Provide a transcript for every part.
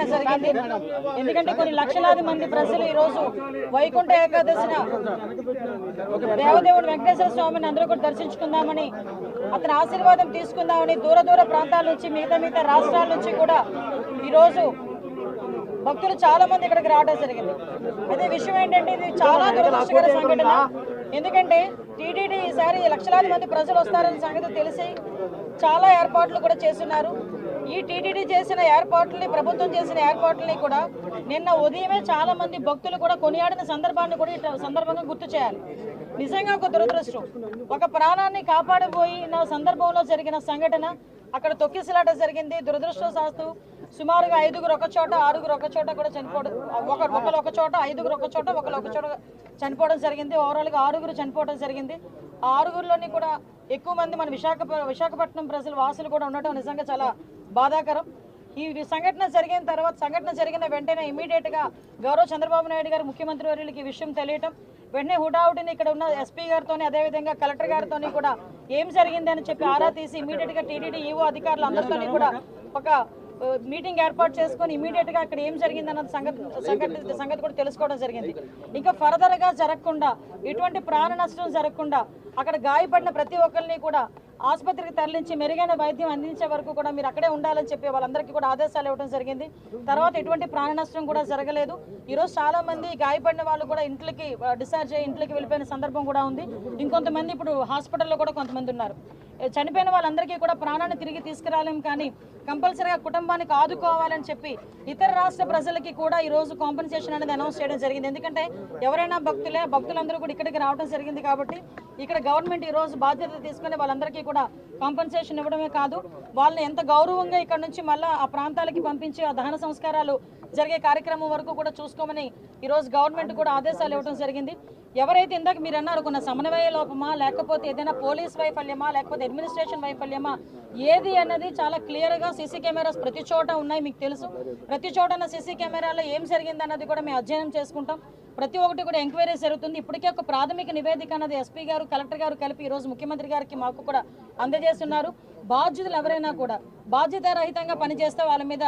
జరిగింది. ఎందుకంటే కొన్ని లక్షలాది మంది ప్రజలు ఈ రోజు వైకుంఠ ఏకాదశిన దేవదేవుడు వెంకటేశ్వర స్వామిని అందరూ కూడా దర్శించుకుందామని అతని ఆశీర్వాదం తీసుకుందామని దూర దూర ప్రాంతాల నుంచి మిగతా మిగతా రాష్ట్రాల నుంచి కూడా ఈ రోజు భక్తులు చాలా మంది ఇక్కడికి రావడం జరిగింది. అదే విషయం ఏంటంటే ఇది చాలా దురదృష్టకర సంఘటన. ఎందుకంటే టీటీడీ ఈసారి లక్షలాది మంది ప్రజలు వస్తారనే సంగతి తెలిసి చాలా ఏర్పాట్లు కూడా చేస్తున్నారు. ఈ టీటీడీ చేసిన ఏర్పాట్లని ప్రభుత్వం చేసిన ఏర్పాట్లని కూడా నిన్న ఉదయమే చాలా మంది భక్తులు కూడా కొనియాడిన సందర్భాన్ని కూడా ఈ సందర్భంగా గుర్తు చేయాలి. నిజంగా ఒక దురదృష్టం. ఒక ప్రాణాన్ని కాపాడబోయిన సందర్భంలో జరిగిన సంఘటన అక్కడ తొక్కిసలాట జరిగింది. దురదృష్టవశాస్తు సుమారుగా ఐదుగురు ఒక చోట ఆరుగురు ఒక చోట కూడా చనిపోవడం ఒక ఒకరు ఒక చోట ఐదుగురు ఒక చోట ఒకరు ఒక చోట చనిపోవడం జరిగింది. ఓవరాల్గా ఆరుగురు చనిపోవడం జరిగింది. ఆ ఆరుగురిలోని కూడా ఎక్కువ మంది మన విశాఖ విశాఖపట్నం ప్రజలు వాసులు కూడా ఉండటం నిజంగా చాలా బాధాకరం. ఈ సంఘటన జరిగిన తర్వాత సంఘటన జరిగిన వెంటనే ఇమీడియట్గా గౌరవ చంద్రబాబు నాయుడు గారు ముఖ్యమంత్రి వర్యులకి ఈ విషయం తెలియటం వెంటనే హుటాహుటిని ఇక్కడ ఉన్న ఎస్పీ గారితోని అదేవిధంగా కలెక్టర్ గారితోని కూడా ఏం జరిగిందని చెప్పి ఆరా తీసి ఇమీడియట్గా టీడీడీ ఈవో అధికారులు అందరితోని కూడా ఒక మీటింగ్ ఏర్పాటు చేసుకొని ఇమీడియట్గా అక్కడ ఏం జరిగింది అన్న సంగతి సంగతి సంగతి కూడా తెలుసుకోవడం జరిగింది. ఇంకా ఫర్దర్గా జరగకుండా ఎటువంటి ప్రాణ నష్టం జరగకుండా అక్కడ గాయపడిన ప్రతి ఒక్కరిని కూడా ఆసుపత్రికి తరలించి మెరుగైన వైద్యం అందించే వరకు కూడా మీరు అక్కడే ఉండాలని చెప్పి వాళ్ళందరికీ కూడా ఆదేశాలు ఇవ్వడం జరిగింది. తర్వాత ఎటువంటి ప్రాణ నష్టం కూడా జరగలేదు. ఈరోజు చాలా మంది గాయపడిన వాళ్ళు కూడా ఇంట్లోకి డిశ్చార్జ్ అయ్యి ఇంట్లోకి వెళ్ళిపోయిన సందర్భం కూడా ఉంది. ఇంకొంతమంది ఇప్పుడు హాస్పిటల్లో కూడా కొంతమంది ఉన్నారు. చనిపోయిన వాళ్ళందరికీ కూడా ప్రాణాన్ని తిరిగి తీసుకురాలేం కానీ కంపల్సరీగా కుటుంబానికి ఆదుకోవాలని చెప్పి ఇతర రాష్ట్ర ప్రజలకి కూడా ఈ రోజు కాంపెన్సేషన్ అనేది అనౌన్స్ చేయడం జరిగింది. ఎందుకంటే ఎవరైనా భక్తులే భక్తులందరూ కూడా ఇక్కడికి రావడం జరిగింది కాబట్టి ఇక్కడ గవర్నమెంట్ ఈ రోజు బాధ్యత తీసుకుని వాళ్ళందరికీ కూడా కాంపెన్సేషన్ ఇవ్వడమే కాదు వాళ్ళని ఎంత గౌరవంగా ఇక్కడ నుంచి మళ్ళీ ఆ ప్రాంతాలకి పంపించి ఆ దహన సంస్కారాలు జరిగే కార్యక్రమం వరకు కూడా చూసుకోమని ఈరోజు గవర్నమెంట్ కూడా ఆదేశాలు ఇవ్వడం జరిగింది. ఎవరైతే ఇందాక మీరు అన్నారు కొన్న సమన్వయ లోపమా లేకపోతే ఏదైనా పోలీస్ వైఫల్యమా లేకపోతే అడ్మినిస్ట్రేషన్ వైఫల్యమా ఏది అన్నది చాలా క్లియర్గా సీసీ కెమెరాస్ ప్రతి చోట ఉన్నాయి మీకు తెలుసు. ప్రతి చోట ఉన్న సీసీ కెమెరాలో ఏం జరిగింది అన్నది కూడా మేము అధ్యయనం చేసుకుంటాం. ప్రతి ఒక్కటి కూడా ఎంక్వైరీ జరుగుతుంది. ఇప్పటికే ఒక ప్రాథమిక నివేదిక అన్నది ఎస్పీ గారు కలెక్టర్ గారు కలిపి ఈరోజు ముఖ్యమంత్రి గారికి మాకు కూడా అందజేస్తున్నారు. బాధ్యతలు ఎవరైనా కూడా బాధ్యత రహితంగా పనిచేస్తే వాళ్ళ మీద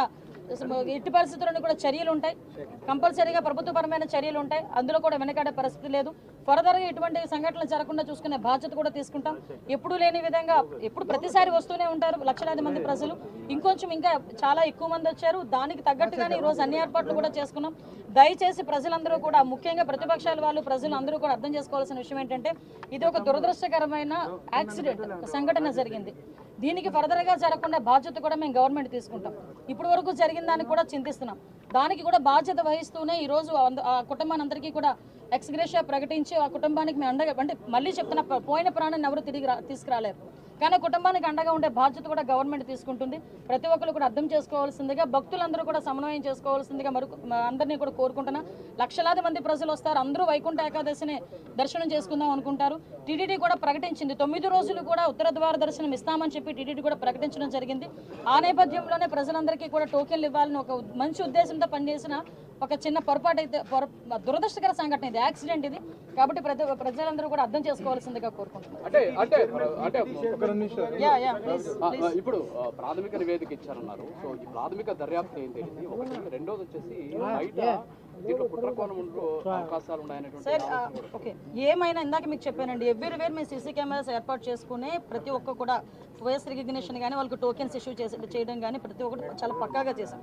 ఎట్టి పరిస్థితుల్లో కూడా చర్యలు ఉంటాయి. కంపల్సరీగా ప్రభుత్వపరమైన చర్యలు ఉంటాయి. అందులో కూడా వెనకాడే పరిస్థితి లేదు. ఫర్దర్గా ఇటువంటి సంఘటనలు జరగకుండా చూసుకునే బాధ్యత కూడా తీసుకుంటాం. ఎప్పుడూ లేని విధంగా ఎప్పుడు ప్రతిసారి వస్తూనే ఉంటారు లక్షలాది మంది ప్రజలు. ఇంకొంచెం ఇంకా చాలా ఎక్కువ మంది వచ్చారు. దానికి తగ్గట్టుగానే ఈరోజు అన్ని ఏర్పాట్లు కూడా చేసుకున్నాం. దయచేసి ప్రజలందరూ కూడా ముఖ్యంగా ప్రతిపక్షాల వాళ్ళు ప్రజలు అందరూ కూడా అర్థం చేసుకోవాల్సిన విషయం ఏంటంటే ఇది ఒక దురదృష్టకరమైన యాక్సిడెంట్ సంఘటన జరిగింది. దీనికి ఫర్దర్గా జరగకుండా బాధ్యత కూడా మేము గవర్నమెంట్ తీసుకుంటాం. ఇప్పటి వరకు జరిగిన దానికి కూడా చింతిస్తున్నాం. దానికి కూడా బాధ్యత వహిస్తూనే ఈ రోజు అంద- ఆ కుటుంబానందరికీ కూడా ఎక్స్గ్రేషియా ప్రకటించి ఆ కుటుంబానికి మేము అండగా అంటే మళ్ళీ చెప్తున్నా పోయిన ప్రాణాన్ని ఎవరు తిరిగి రా- తీసుకురాలేరు. కానీ కుటుంబానికి అండగా ఉండే బాధ్యత కూడా గవర్నమెంట్ తీసుకుంటుంది. ప్రతి ఒక్కరు కూడా అర్థం చేసుకోవాల్సిందిగా భక్తులందరూ కూడా సమన్వయం చేసుకోవాల్సిందిగా మరొక అందరినీ కూడా కోరుకుంటున్నా. లక్షలాది మంది ప్రజలు వస్తారు. అందరూ వైకుంఠ ఏకాదశిని దర్శనం చేసుకుందాం అనుకుంటారు. టీటీడీ కూడా ప్రకటించింది. తొమ్మిది రోజులు కూడా ఉత్తర ద్వార దర్శనం ఇస్తామని చెప్పి టీటీడీ కూడా ప్రకటించడం జరిగింది. ఆ నేపథ్యంలోనే ప్రజలందరికీ కూడా టోకెన్లు ఇవ్వాలని ఒక మంచి ఉద్దేశంతో పనిచేసిన ఒక చిన్న పొరపాటు అయితే పొర దురదృష్టకర సంఘటన ఇది యాక్సిడెంట్ ఇది. కాబట్టి ప్రతి ప్రజలందరూ కూడా అర్థం చేసుకోవాల్సిందిగా కోరుకుంటున్నాను అంటే అంటే అంటే యా యా ప్లీజ్ ఆ, ఆ, ఇప్పుడు ప్రాథమిక నివేదిక ఇచ్చారన్నారు. సో ఈ ప్రాథమిక దర్యాప్తు ఏంటి ఒకటి రెండోది వచ్చేసి బయట సార్ ఓకే ఏమైనా ఇందాక మీకు చెప్పానండి ఎవ్రీ వేర్ మేము సీసీ కెమెరాస్ ఏర్పాటు చేసుకునే ప్రతి ఒక్క కూడా ఫేస్ రికగ్నిషన్ కానీ వాళ్ళకి టోకెన్స్ ఇష్యూ చేసి చేయడం కానీ ప్రతి ఒక్కటి చాలా పక్కాగా చేసాం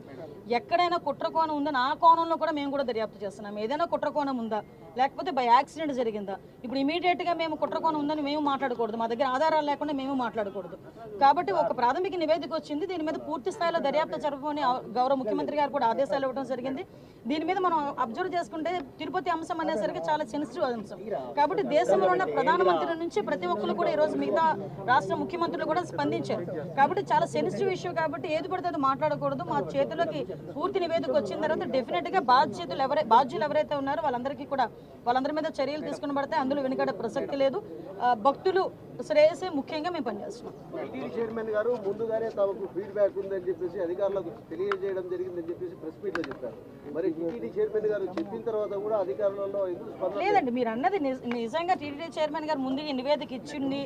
ఎక్కడైనా కుట్ర కోణం ఉందని ఆ కోణంలో కూడా మేము కూడా దర్యాప్తు చేస్తున్నాం. ఏదైనా కుట్ర కోణం ఉందా? లేకపోతే బై యాక్సిడెంట్ జరిగిందా? ఇప్పుడు ఇమీడియట్గా మేము కుట్ర కోణం ఉందని మేము మాట్లాడకూడదు. మా దగ్గర ఆధారాలు లేకుండా మేము మాట్లాడకూడదు. కాబట్టి ఒక ప్రాథమిక నివేదిక వచ్చింది. దీని మీద పూర్తి స్థాయిలో దర్యాప్తు జరపమని గౌరవ ముఖ్యమంత్రి గారు కూడా ఆదేశాలు ఇవ్వడం జరిగింది. దీని మీద మనం అబ్జర్వ్ చేసుకుంటే తిరుపతి అంశం అనేసరికి చాలా సెన్సిటివ్ అంశం. కాబట్టి దేశంలో ఉన్న ప్రధానమంత్రి నుంచి ప్రతి ఒక్కరు కూడా ఈ రోజు మిగతా రాష్ట్ర ముఖ్యమంత్రులు కూడా స్పందించారు. కాబట్టి చాలా సెన్సిటివ్ ఇష్యూ కాబట్టి ఏది పడితే అది మాట్లాడకూడదు. మా చేతిలోకి పూర్తి నివేదిక వచ్చిన తర్వాత డెఫినెట్గా బాధ్యతలు ఎవరై బాధ్యులు ఎవరైతే ఉన్నారో వాళ్ళందరికీ కూడా వాళ్ళందరి మీద చర్యలు తీసుకుని పడితే అందులో వెనుకడే ప్రసక్తి లేదు. భక్తులు శ్రేయసే ముఖ్యంగా మేము పనిచేస్తున్నాం చైర్మన్ గారు ముందుగానే తమకు ఫీడ్బ్యాక్ ఉందని చెప్పేసి అధికారులకు తెలియజేయడం జరిగిందని చెప్పేసి ప్రెస్ మీట్లో చెప్పారు. మరి టీటీడీ చైర్మన్ గారు చెప్పిన తర్వాత కూడా అధికారులలో లేదండి మీరు అన్నది నిజ- నిజంగా టీటీడీ చైర్మన్ గారు ముందుగా నివేదిక ఇచ్చింది.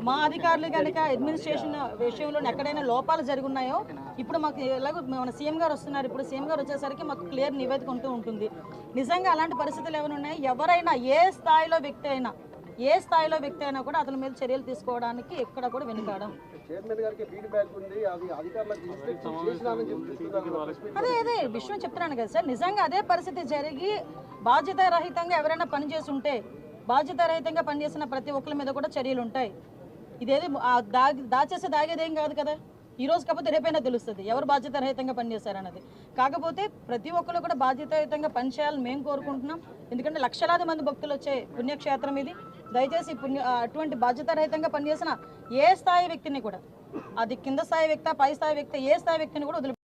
మా అధికారులు కనుక అడ్మినిస్ట్రేషన్ విషయంలో ఎక్కడైనా లోపాలు జరుగున్నాయో ఇప్పుడు మాకు ఎలాగో మన సీఎం గారు వస్తున్నారు. ఇప్పుడు సీఎం గారు వచ్చేసరికి మాకు క్లియర్ నివేదిక ఉంటూ ఉంటుంది. నిజంగా అలాంటి పరిస్థితులు ఏమైనా ఉన్నాయి? ఎవరైనా ఏ స్థాయిలో వ్యక్తి అయినా ఏ స్థాయిలో వ్యక్తి అయినా కూడా అతని మీద చర్యలు తీసుకోవడానికి ఎక్కడ కూడా వెనుకాడం. చైర్మన్ గారికి ఫీడ్బ్యాక్ ఉంది అది అదే అదే విషయం చెప్తున్నాను కదా సార్ నిజంగా అదే పరిస్థితి జరిగి బాధ్యతారహితంగా ఎవరైనా పనిచేసి ఉంటే బాధ్యతారహితంగా పనిచేసిన ప్రతి ఒక్కరి మీద కూడా చర్యలు ఉంటాయి. ఇదేది దాగి దాచేసి దాగేదేం కాదు కదా? ఈ రోజు కాకపోతే రేపైనా తెలుస్తుంది ఎవరు బాధ్యతారహితంగా పనిచేశారన్నది కాకపోతే ప్రతి ఒక్కరు కూడా బాధ్యతాయుతంగా పనిచేయాలని మేము కోరుకుంటున్నాం. ఎందుకంటే లక్షలాది మంది భక్తులు వచ్చే పుణ్యక్షేత్రం ఇది. దయచేసి పుణ్య అటువంటి బాధ్యతారహితంగా పనిచేసిన ఏ స్థాయి వ్యక్తిని కూడా అది కింద స్థాయి వ్యక్తి పై స్థాయి వ్యక్తి ఏ స్థాయి వ్యక్తిని కూడా వదిలి